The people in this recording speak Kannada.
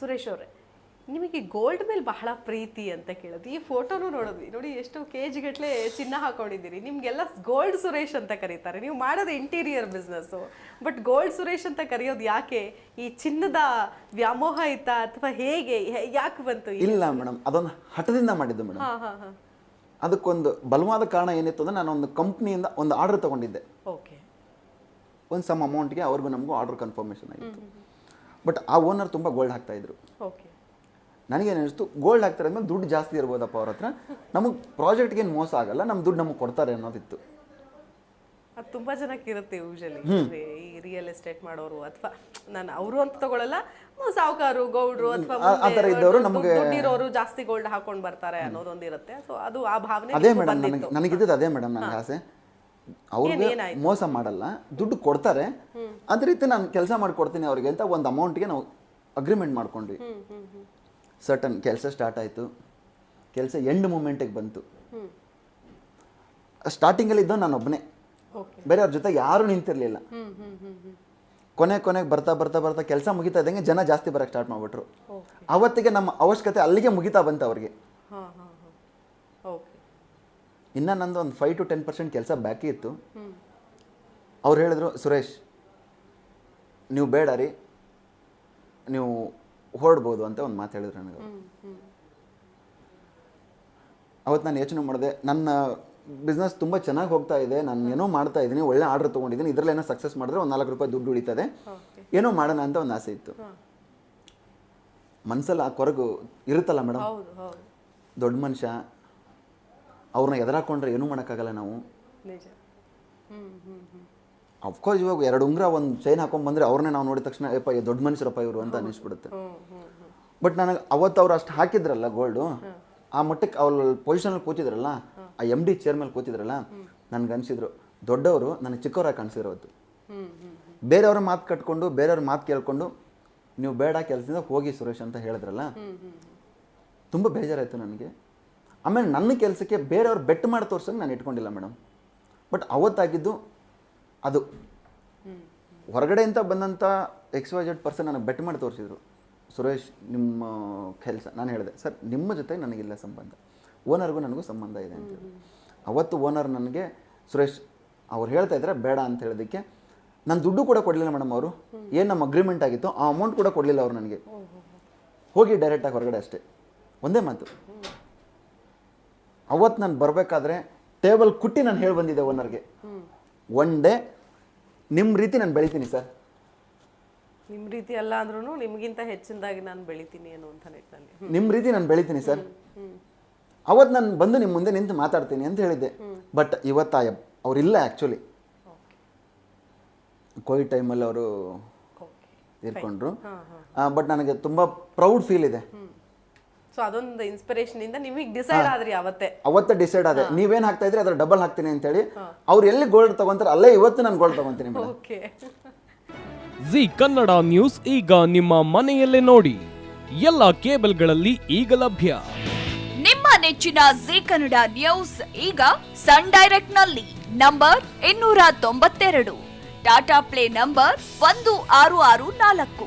ಸುರೇಶ್ ಅವರೇ ನಿಮಗೆ ಗೋಲ್ಡ್ ಮೇಲೆ ಬಹಳ ಪ್ರೀತಿ ಅಂತ ಕೇಳೋದು ಈ ಫೋಟೋನು ನೋಡಿದ್ವಿ. ನೋಡಿ ಎಷ್ಟು ಕೆ ಗಟ್ಟಲೆ ಚಿನ್ನ ಹಾಕೊಂಡಿದ್ದೀರಿ. ನಿಮಗೆಲ್ಲ ಗೋಲ್ಡ್ ಸುರೇಶ್ ಅಂತ ಕರೀತಾರೆ. ನೀವು ಮಾಡೋದು interior business but gold Suresh ಅಂತ ಕರೆಯೋದು ಯಾಕೆ? ಈ ಚಿನ್ನದ ವ್ಯಾಮೋಹ ಇತ್ತಾ ಅಥವಾ ಹೇಗೆ? ಯಾಕೆ ಬಂತು ಇಲ್ಲ ಮೇಡಮ್ ಅದೊಂದು ಹಠದಿಂದ ಮಾಡಿದ್ದು ಮೇಡಮ್. ಅದಕ್ಕೊಂದು ಬಲವಾದ ಕಾರಣ ಏನಿತ್ತು ಅಂದ್ರೆ ನಾನು ಒಂದು ಕಂಪ್ನಿಯಿಂದ ಒಂದು ಆರ್ಡರ್ ತಗೊಂಡಿದ್ದೆ. ಓಕೆ. ಒಂದು ಸಮ್ ಅಮೌಂಟ್ಗೆ ಅವ್ರಿಗೂ ನಮಗೂ ಆರ್ಡರ್ ಕನ್ಫರ್ಮೇಷನ್ ಆಗಿತ್ತು. ಬಟ್ ಆ ಓನರ್ ತುಂಬ ಗೋಲ್ಡ್ ಹಾಕ್ತಾ ಇದ್ರು. ಓಕೆ ನನಗೇನು ಅನಿಸ್ತು ಗೋಲ್ಡ್ ಹಾಕ್ತಾರೆ ಅಂದ್ರೆ ದುಡ್ಡು ಜಾಸ್ತಿ ಇರ್ಬೋದಪ್ಪ ಅವ್ರ ಹತ್ರ. ನಮಗೆ ಪ್ರಾಜೆಕ್ಟ್ಗೆ ಏನು ಮೋಸ ಆಗಲ್ಲ ನಮ್ಮ ದುಡ್ಡು ನಮಗೆ ಕೊಡ್ತಾರೆ ಅನ್ನೋದಿತ್ತು. ಅದು ತುಂಬಾ ಜನಕ್ಕೆ ಇರುತ್ತೆ ಯೂಶಲಿ ಈ ರಿಯಲ್ ಎಸ್ಟೇಟ್ ಮಾಡೋರು ಅಥವಾ ನಾನು ಅವರು ಅಂತ ತಗೊಳಲ್ಲ ಸಾವುಕಾರು ಗೌಡ್ರು ಅಥವಾ ನಮಗೆ ದುಡ್ಡಿರೋರು ಜಾಸ್ತಿ ಗೋಲ್ಡ್ ಹಾಕೊಂಡ್ ಬರ್ತಾರೆ ಅನ್ನೋದೊಂದು ಇರುತ್ತೆ ಸೊ ಅದು ಆ ಭಾವನೆ ಅದೇ ಮೇಡಮ್ ನನಗೆ ನನಗಿದ್ದು ಅದೇ ಮೇಡಮ್ ನನಗೆ ಆಸೆ. ಅವ್ರಿಗೆ ಮೋಸ ಮಾಡಲ್ಲ ದುಡ್ಡು ಕೊಡ್ತಾರೆ. ಅದೇ ರೀತಿ ನಾನು ಕೆಲಸ ಮಾಡಿಕೊಡ್ತೀನಿ ಅವ್ರಿಗೆ ಅಂತ ಒಂದು ಅಮೌಂಟ್ಗೆ ನಾವು ಅಗ್ರಿಮೆಂಟ್ ಮಾಡ್ಕೊಂಡ್ವಿ. ಸರ್ಟನ್ ಕೆಲಸ ಸ್ಟಾರ್ಟ್ ಆಯಿತು. ಕೆಲಸ ಎಂಡ್ ಮೂಮೆಂಟಿಗೆ ಬಂತು. ಸ್ಟಾರ್ಟಿಂಗಲ್ಲಿ ಇದ್ದೋ ನಾನು ಒಬ್ಬನೇ ಓಕೆ ಬೇರೆ ಅವ್ರ ಜೊತೆ ಯಾರೂ ನಿಂತಿರಲಿಲ್ಲ. ಕೊನೆ ಕೊನೆಗೆ ಬರ್ತಾ ಬರ್ತಾ ಬರ್ತಾ ಕೆಲಸ ಮುಗಿತಾ ಇದ್ದಂಗೆ ಜನ ಜಾಸ್ತಿ ಬರೋಕ್ಕೆ ಸ್ಟಾರ್ಟ್ ಮಾಡಿಬಿಟ್ರು. ಅವತ್ತಿಗೆ ನಮ್ಮ ಅವಶ್ಯಕತೆ ಅಲ್ಲಿಗೆ ಮುಗಿತಾ ಬಂತು ಅವ್ರಿಗೆ. ಇನ್ನು ನಂದು ಒಂದು ಫೈವ್ ಟು ಟೆನ್ ಪರ್ಸೆಂಟ್ ಕೆಲಸ ಬಾಕಿ ಇತ್ತು. ಅವ್ರು ಹೇಳಿದ್ರು ಸುರೇಶ್ ನೀವು ಬೇಡ ರೀ ನೀವು ಹೊರಡ್ಬೋದು ಅಂತ ಒಂದು ಮಾತು ಹೇಳಿದ್ರು ನನಗೆ ಅವತ್ತು ನಾನು ಯೋಚನೆ ಮಾಡಿದೆ ನನ್ನ ಬಿಸ್ನೆಸ್ ತುಂಬ ಚೆನ್ನಾಗಿ ಹೋಗ್ತಾ ಇದೆ ನಾನು ಏನೋ ಮಾಡ್ತಾ ಇದ್ದೀನಿ ಒಳ್ಳೆ ಆರ್ಡರ್ ತೊಗೊಂಡಿದ್ದೀನಿ ಇದರಲ್ಲಿ ಏನೋ ಸಕ್ಸಸ್ ಮಾಡಿದ್ರೆ ಒಂದು ನಾಲ್ಕು ರೂಪಾಯಿ ದುಡ್ಡು ಉಳಿತದೆ. ಏನೋ ಮಾಡೋಣ ಅಂತ ಒಂದು ಆಸೆ ಇತ್ತು. ಮನಸ್ಸಲ್ಲಿ ಆ ಕೊರಗು ಇರುತ್ತಲ್ಲ ಮೇಡಮ್ ದೊಡ್ಡ ಮನುಷ್ಯ ಅವ್ರನ್ನ ಎದುರಾಕೊಂಡ್ರೆ ಏನೂ ಮಾಡೋಕ್ಕಾಗಲ್ಲ ನಾವು. ಅಫ್ಕೋರ್ಸ್ ಇವಾಗ ಎರಡು ಉಂಗ್ರ ಒಂದು ಚೈನ್ ಹಾಕೊಂಡ್ಬಂದ್ರೆ ಅವ್ರನ್ನೇ ನಾವು ನೋಡಿದ ತಕ್ಷಣ ಏಪ್ಪ ಈ ದೊಡ್ಡ ಮನುಷ್ಯರಪ್ಪ ಇವರು ಅಂತ ಅನ್ನಿಸ್ಬಿಡುತ್ತೆ. ಬಟ್ ನನಗೆ ಅವತ್ತು ಅವ್ರು ಅಷ್ಟು ಹಾಕಿದ್ರಲ್ಲ ಗೋಲ್ಡು ಆ ಮಟ್ಟಕ್ಕೆ ಅವ್ರ ಪೊಸಿಷನಲ್ಲಿ ಕೂತಿದ್ರಲ್ಲ ಆ ಎಂ ಡಿ ಚೇರ್ ಮೇಲೆ ಕೂತಿದ್ರಲ್ಲ ನನಗೆ ಅನಿಸಿದ್ರು ದೊಡ್ಡವರು ನನಗೆ ಚಿಕ್ಕವರಾಗಿ ಕಾಣಿಸಿದ್ರು ಅವತ್ತು ಬೇರೆಯವ್ರ ಮಾತು ಕಟ್ಕೊಂಡು ಬೇರೆಯವ್ರ ಮಾತು ಕೇಳ್ಕೊಂಡು ನೀವು ಬೇಡ ಕೆಲಸದಿಂದ ಹೋಗಿ ಸುರೇಶ್ ಅಂತ ಹೇಳಿದ್ರಲ್ಲ ತುಂಬ ಬೇಜಾರಾಯಿತು ನನಗೆ. ಆಮೇಲೆ ನನ್ನ ಕೆಲಸಕ್ಕೆ ಬೇರೆಯವ್ರು ಬೆಟ್ ಮಾಡಿ ತೋರ್ಸಂಗೆ ನಾನು ಇಟ್ಕೊಂಡಿಲ್ಲ ಮೇಡಮ್. ಬಟ್ ಅವತ್ತಾಗಿದ್ದು ಅದು. ಹೊರಗಡೆಯಿಂದ ಬಂದಂಥ ಎಕ್ಸ್ ವೈ ಜೆಡ್ ಪರ್ಸನ್ ನನಗೆ ಬೆಟ್ ಮಾಡಿ ತೋರಿಸಿದ್ರು. ಸುರೇಶ್ ನಿಮ್ಮ ಕೆಲಸ ನಾನು ಹೇಳಿದೆ ಸರ್ ನಿಮ್ಮ ಜೊತೆ ನನಗಿಲ್ಲ ಸಂಬಂಧ. ಓನರ್ಗೂ ನನಗೂ ಸಂಬಂಧ ಇದೆ ಅಂತ. ಅವತ್ತು ಓನರ್ ನನಗೆ ಸುರೇಶ್ ಅವ್ರು ಹೇಳ್ತಾ ಇದ್ರೆ ಬೇಡ ಅಂತ ಹೇಳೋದಕ್ಕೆ ನಾನು ದುಡ್ಡು ಕೂಡ ಕೊಡಲಿಲ್ಲ ಮೇಡಮ್ ಅವರು. ಏನು ನಮ್ಮ ಅಗ್ರಿಮೆಂಟ್ ಆಗಿತ್ತು ಆ ಅಮೌಂಟ್ ಕೂಡ ಕೊಡಲಿಲ್ಲ ಅವರು ನನಗೆ. ಹೋಗಿ ಡೈರೆಕ್ಟಾಗಿ ಹೊರಗಡೆ ಅಷ್ಟೇ. ಒಂದೇ ಮಾತು. ಅವತ್ತು ನಾನು ಬರಬೇಕಾದ್ರೆ ಟೇಬಲ್ ಕುಟ್ಟಿ ನಾನು ಹೇಳಿ ಬಂದಿದ್ದೆ ಓನರ್ಗೆ ಒನ್ ಡೇ ನಿಮ್ಮ ರೀತಿ ನಾನು ಬೆಳಿತೀನಿ ಸರ್ ನಿಮ್ಮ ರೀತಿ ಅಲ್ಲ ಅಂದ್ರೂ ನಿಮಗಿಂತ ಹೆಚ್ಚಿನದಾಗಿ ನಾನು ಬೆಳಿತೀನಿ ಅನ್ನುವಂಥ ನಿಟ್ಟಿನಲ್ಲಿ. ನಿಮ್ಮ ರೀತಿ ನಾನು ಬೆಳಿತೀನಿ ಸರ್ ಅವತ್ತು ನಾನು ಬಂದು ನಿಮ್ಮ ಮುಂದೆ ನಿಂತು ಮಾತಾಡ್ತೀನಿ ಅಂತ ಹೇಳಿದ್ದೆ. ಬಟ್ ಇವತ್ತು ಆ ಅವರಿಲ್ಲ ಆ್ಯಕ್ಚುಲಿ ಕೋವಿಡ್ ಟೈಮಲ್ಲಿ ಅವರು ಇರ್ಕೊಂಡ್ರು. ತೀರ್ಕೊಂಡ್ರು ಬಟ್ ನನಗೆ ತುಂಬ ಪ್ರೌಡ್ ಫೀಲ್ ಇದೆ. ಸೊ ಅದೊಂದು ಇನ್ಸ್ಪಿರೇಷನ್ ಇಂದ ನಿಮಗೆ ಡಿಸೈಡ್ ಆದ್ರಿ ಅವತ್ತೇ. ಅವತ್ತೇ ಡಿಸೈಡ್ ಆದ್ರೆ ನೀವೇನು ಹಾಕ್ತಾ ಇದ್ರೆ ಅದ್ರ ಡಬಲ್ ಹಾಕ್ತೀನಿ ಅಂತ ಹೇಳಿ. ಅವ್ರು ಎಲ್ಲಿ ಗೋಲ್ಡ್ ತಗೊಂತಾರೆ ಅಲ್ಲೇ ಇವತ್ತು ನಾನು gold ತಗೊಂತೀನಿ madam. Okay Zee Kannada news ಈಗ ನಿಮ್ಮ ಮನೆಯಲ್ಲೇ ನೋಡಿ. ಎಲ್ಲ ಕೇಬಲ್ಗಳಲ್ಲಿ ಈಗ ಲಭ್ಯ. ನಿಮ್ಮ ನೆಚ್ಚಿನ ಜಿ ಕನ್ನಡ ನ್ಯೂಸ್ ಈಗ ಸನ್ ಡೈರೆಕ್ಟ್ನಲ್ಲಿ ನಂಬರ್ ಇನ್ನೂರ ತೊಂಬತ್ತೆರಡು. ಟಾಟಾ ಪ್ಲೇ ನಂಬರ್ ಒಂದು ಆರು ಆರು ನಾಲ್ಕು.